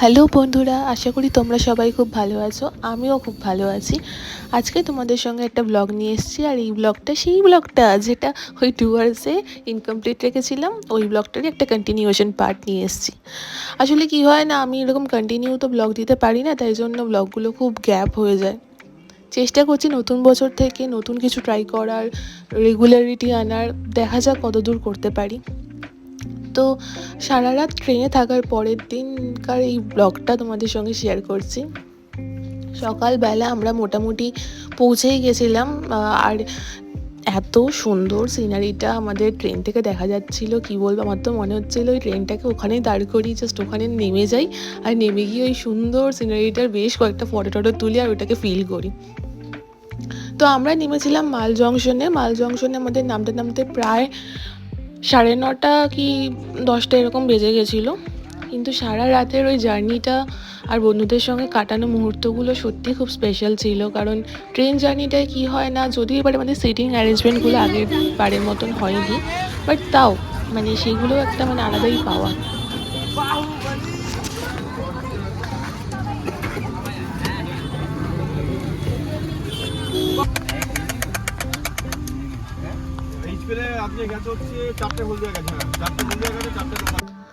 Hello বন্ধুরা, আশা করি তোমরা সবাই খুব ভালো আছো, আমিও খুব ভালো আছি। আজকে তোমাদের সঙ্গে একটা ব্লগ নিয়ে এসেছি, আর এই ব্লগটা সেই ব্লগটা যেটা ওই টুয়ার্সে ইনকমপ্লিট রেখেছিলাম, ওই ব্লগটারই একটা কন্টিনিউশন পার্ট নিয়ে এসেছি। আসলে কি হয় না, আমি এরকম কন্টিনিউ তো ব্লগ দিতে পারি না, তাই জন্য ব্লগগুলো খুব গ্যাপ হয়ে যায়। চেষ্টা করছি নতুন বছর থেকে নতুন কিছু ট্রাই করার রেগুলারিটি আনার, দেখা যাক কতদূর করতে পারি। তো সারা রাত ট্রেনে থাকার পরের দিনকার এই ব্লগটা তোমাদের সঙ্গে শেয়ার করছি। সকালবেলা আমরা মোটামুটি পৌঁছেই গেছিলাম আর এত সুন্দর সিনারিটা আমাদের ট্রেন থেকে দেখা যাচ্ছিল, কি বলব? আমার তো মনে হচ্ছিল ওই ট্রেনটাকে ওখানেই দাঁড় করি জাস্ট ওখানে নেমে যাই, আর নেমে গিয়ে ওই সুন্দর সিনারিটার বেশ কয়েকটা ফটো টটো তুলি আর ওটাকে ফিল করি। তো আমরা নেমেছিলাম মাল জংশনে মাল জংশনে আমাদের নামতে নামতে প্রায় সাড়ে নটা কি দশটা এরকম বেজে গেছিল। কিন্তু সারা রাতের ওই জার্নিটা আর বন্ধুদের সঙ্গে কাটানো মুহূর্তগুলো সত্যি খুব স্পেশাল ছিল। কারণ ট্রেন জার্নিটায় কি হয় না, যদিও এবারে মানে সিটিং অ্যারেঞ্জমেন্টগুলো আগের বারের মতন হয়নি বাট তাও মানে সেগুলো একটা মানে আলাদাই পাওয়া।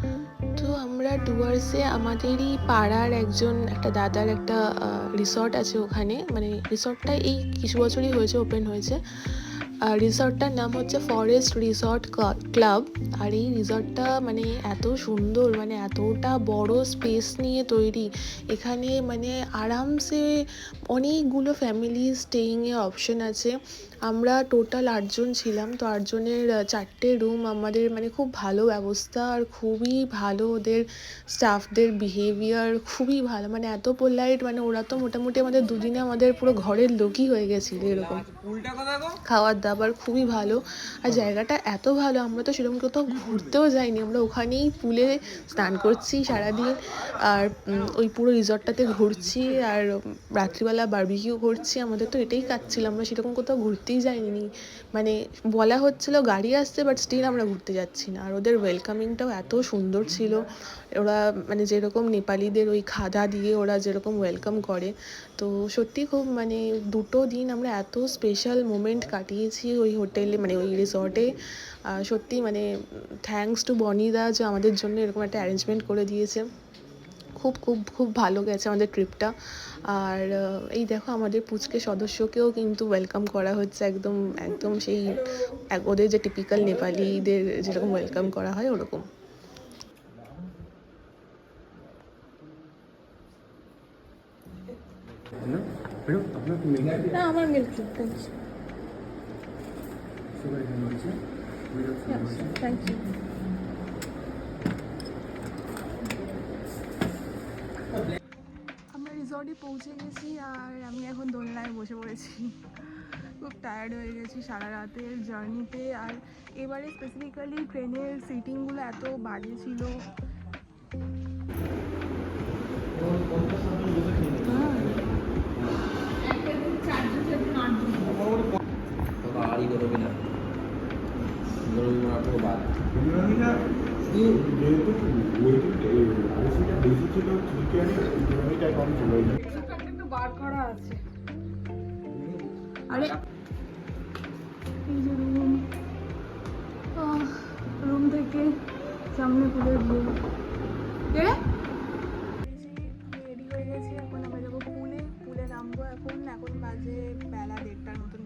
হ্যাঁ। তো আমরা ডুয়ার্সে আমাদেরই পাড়ার একজন, একটা দাদার একটা রিসর্ট আছে ওখানে। মানে রিসর্টটা এই কিছু বছরই হয়েছে ওপেন হয়েছে। রিসর্টটার নাম হচ্ছে ফরেস্ট রিসর্ট ক্লাব। আর এই রিসর্টটা মানে এত সুন্দর মানে এতটা বড় স্পেস নিয়ে তৈরি। এখানে মানে আরামসে অনেকগুলো ফ্যামিলি স্টেইংয়ের অপশন আছে। আমরা টোটাল আটজন ছিলাম তো আটজনের চারটে রুম। আমাদের মানে খুব ভালো ব্যবস্থা আর খুবই ভালো ওদের স্টাফদের বিহেভিয়ার খুবই ভালো। মানে এত পোলাইট মানে ওরা তো মোটামুটি আমাদের দুদিনে আমাদের পুরো ঘরের লোকই হয়ে গেছিল এরকম। খাওয়ার দাবার খুবই ভালো। আর জায়গাটা এত ভালো আমরা তো সেরকম কোথাও ঘুরতেও যাইনি। আমরা ওখানেই পুলে স্নান করছি সারাদিন। আর ওই পুরো রিসর্টটাতে ঘুরছি। আর রাত্রিবেলা বারবিকিউ করছি। আমাদের তো এটাই কাজ ছিল আমরা সেরকম কোথাও ঘুরতেই যাইনি। মানে বলা হচ্ছিল গাড়ি আসছে বাট স্টিল আমরা ঘুরতে যাচ্ছি না। আর ওদের ওয়েলকামিংটাও এত সুন্দর ছিল। ওরা মানে যেরকম নেপালিদের ওই খাদা দিয়ে ওরা যেরকম ওয়েলকাম করে। তো সত্যি খুব মানে দুটো দিন আমরা এত স্পেশাল মোমেন্ট কাটিয়েছি। ওই হোটেলে মানে ওই রিসর্টে। সত্যি মানে থ্যাঙ্কস টু বনিদা যে আমাদের জন্য এরকম একটা অ্যারেঞ্জমেন্ট করে দিয়েছে। খুব খুব খুব ভালো গেছে আমাদের ট্রিপটা আর এই দেখো আমাদের পুচকে সদস্যকেও কিন্তু ওয়েলকাম করা হচ্ছে একদম একদম সেই ওদের যে টিপিক্যাল নেপালিদের যেরকম ওয়েলকাম করা হয় ওরকম। না আমার মিল্ক থ্যাংক ইউ আমরা রিসর্টে পৌঁছে গেছি আর আমি এখন দোলনায় বসে পড়েছি। খুব টায়ার্ড হয়ে গেছি সারা রাতের জার্নিতে আর এবারে স্পেসিফিক্যালি ট্রেনের সিটিংগুলো এত বাজে ছিল। যেহেতু বেশি ছিল চিকেনের ইকোনমিটা কম ছিল একটু বার করা আছে। আরে এই যে রুম রুম থেকে সামনে পুলের ভিউ কে? রেডি হয়ে গেছি এখন আমরা যাব পুলে পুলে নামবো এখন এখন বাজে বেলা দেড়টার মতন।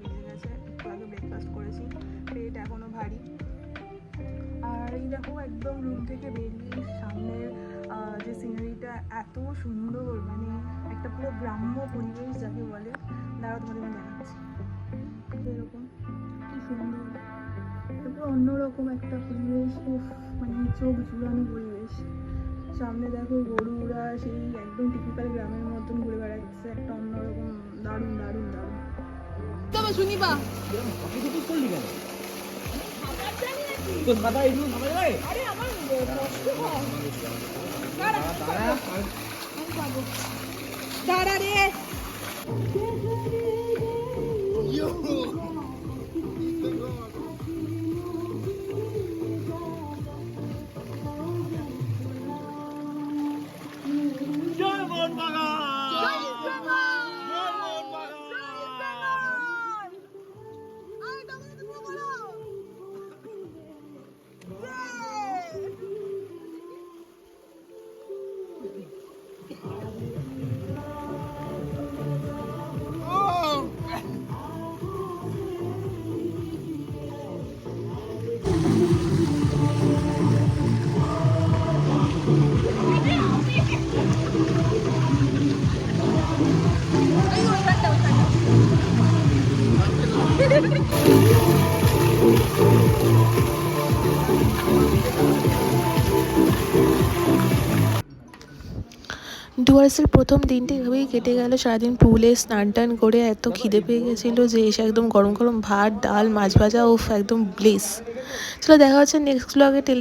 এই দেখো একদম রুম থেকে বেরিয়ে সামনের আহ, যে সিনারিটা এত সুন্দর মানে একটা পুরো গ্রাম্য পরিবেশ যাকে বলে দাঁড়াও তোমাদের আমি দেখাচ্ছি। এরকম কি সুন্দর। পুরো অন্যরকম একটা পরিবেশ উফ মানে চোখ ঝুলানো পরিবেশ। সামনে দেখো গরুরা সেই একদম টিপিক্যাল গ্রামের মতন ঘুরে বেড়াচ্ছে একটা অন্যরকম দারুণ দারুণ দারুণ। তবে শুনিবা তোর মাথা এইগুলো খাবে যাবে আরে আমার কষ্ট হয় দাঁড়া দাঁড়া রে ডুয়ার্সের প্রথম দিনটি এভাবেই কেটে গেল। সারাদিন পুলে স্নান টান করে এত খিদে পেয়ে গেছিল যে এসে একদম গরম গরম ভাত, ডাল, মাছ ভাজা ও একদম ব্লেস। চলো দেখা হচ্ছে নেক্সট ব্লগে টেল